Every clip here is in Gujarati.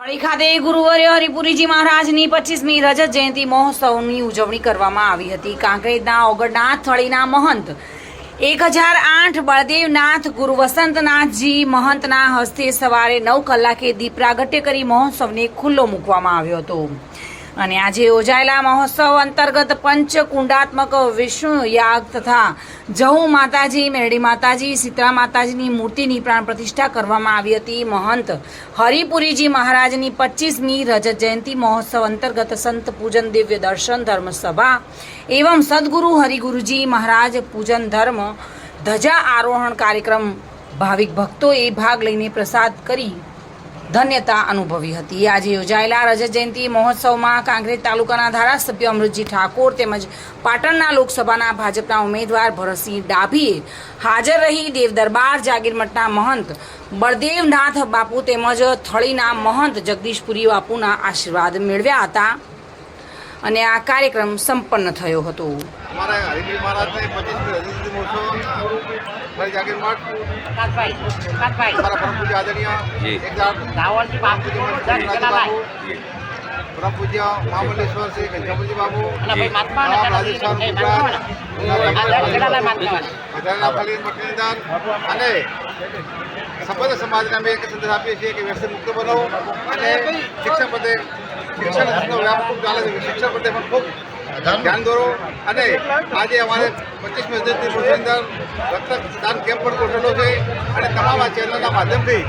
અળી ખાતે ગુરુવારે હરિપુરીજી મહારાજની પચીસમી રજત જયંતિ મહોત્સવની ઉજવણી કરવામાં આવી હતી. કાંકરેજના ઓગણનાથ થળીના મહંત એક હજાર આઠ બળદેવનાથ, ગુરુ વસંતનાથજી મહંતના હસ્તે સવારે નવ કલાકે દીપ પ્રાગટ્ય કરી મહોત્સવને ખુલ્લો મૂકવામાં આવ્યો હતો. અને આજે યોજાયેલા મહોત્સવ અંતર્ગત પંચકુંડાત્મક વિષ્ણુ યાગ તથા જહુ માતાજી, મેરડી માતાજી સીતરા માતાજીની મૂર્તિની પ્રાણ પ્રતિષ્ઠા કરવામાં આવી હતી. મહંત હરિપુરીજી મહારાજની પચીસમી રજત જયંતિ મહોત્સવ અંતર્ગત સંત પૂજન દિવ્ય દર્શન ધર્મ સભા એવં સદગુરુ હરિગુરુજી મહારાજ પૂજન ધર્મ ધજા આરોહણ કાર્યક્રમ ભાવિક ભક્તોએ ભાગ લઈને પ્રસાદ કરી ધન્યતા અનુભવી હતી. આજે યોજાયેલા રજત જયંતિ મહોત્સવમાં કાંકરેજ તાલુકાના ધારાસભ્ય અમૃતજી ઠાકોર તેમજ પાટણના લોકસભાના ભાજપના ઉમેદવાર ભરતસિંહ ડાભીએ હાજર રહી દેવદરબાર, જાગીરમઠના મહંત, બળદેવનાથ બાપુ તેમજ થળીના મહંત જગદીશપુરી બાપુના આશીર્વાદ મેળવ્યા હતા. અને આ કાર્યક્રમ સંપન્ન થયો હતો. પરમ પૂજ્ય મહામંડેશ્વર શ્રી ગંજામજી બાબુ અને સમગ્ર સમાજને અમે એક સંદેશ આપીએ છીએ કે વ્યસન મુક્ત બનો અને શિક્ષણ પદે શિક્ષણ અને આજે અમારે પચીસમી વર્ષની અંદર રક્તદાન છે અને તમામ આ ચેનલના માધ્યમથી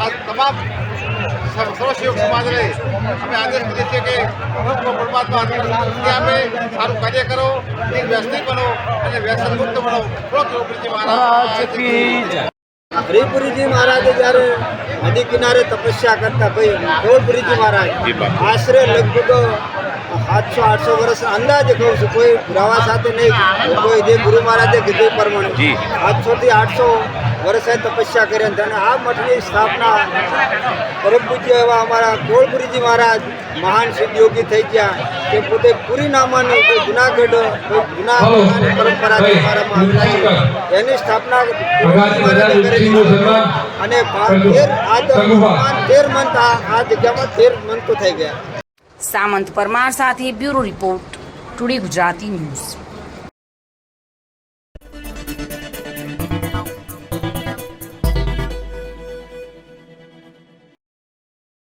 આ તમામ સર્વ સર્વસેવક સમાજને અમે આદેશ કરીએ છીએ કે પરમાત્મા સારું કાર્ય કરો, એક વ્યસની બનો અને વ્યસન મુક્ત બનો. મહારાજ. મહારાજે, જ્યારે નદી કિનારે તપસ્યા કરતા ભાઈ ગોળપુરીજી મહારાજ. આશરે લગભગ સાતસો આઠસો વર્ષ અંદાજે કહું છું કોઈ રવા સાથે નહીં. કોઈ જે ગુરુ મહારાજે કીધું પ્રમાણે. સાતસો થી આઠસો વર્ષે તપસ્યા કરી અને આ મઠની સ્થાપના પરમ પૂજ્ય એવા અમારા કોળપુરીજી મહારાજ મહાન સિદ્ધયોગી થઈ ગયા. કે પોતે પૂરી નામાનું કોઈ જુનાગઢ કોઈ જુના પરંપરા જે અમારામાં આવેલા છે. એની સ્થાપના અને તેર આ તેર મંથ આ આ જગ્યામાં તેર મંથ થઈ ગયા. સામંત પરમાર સાથે bureau report today Gujarati news.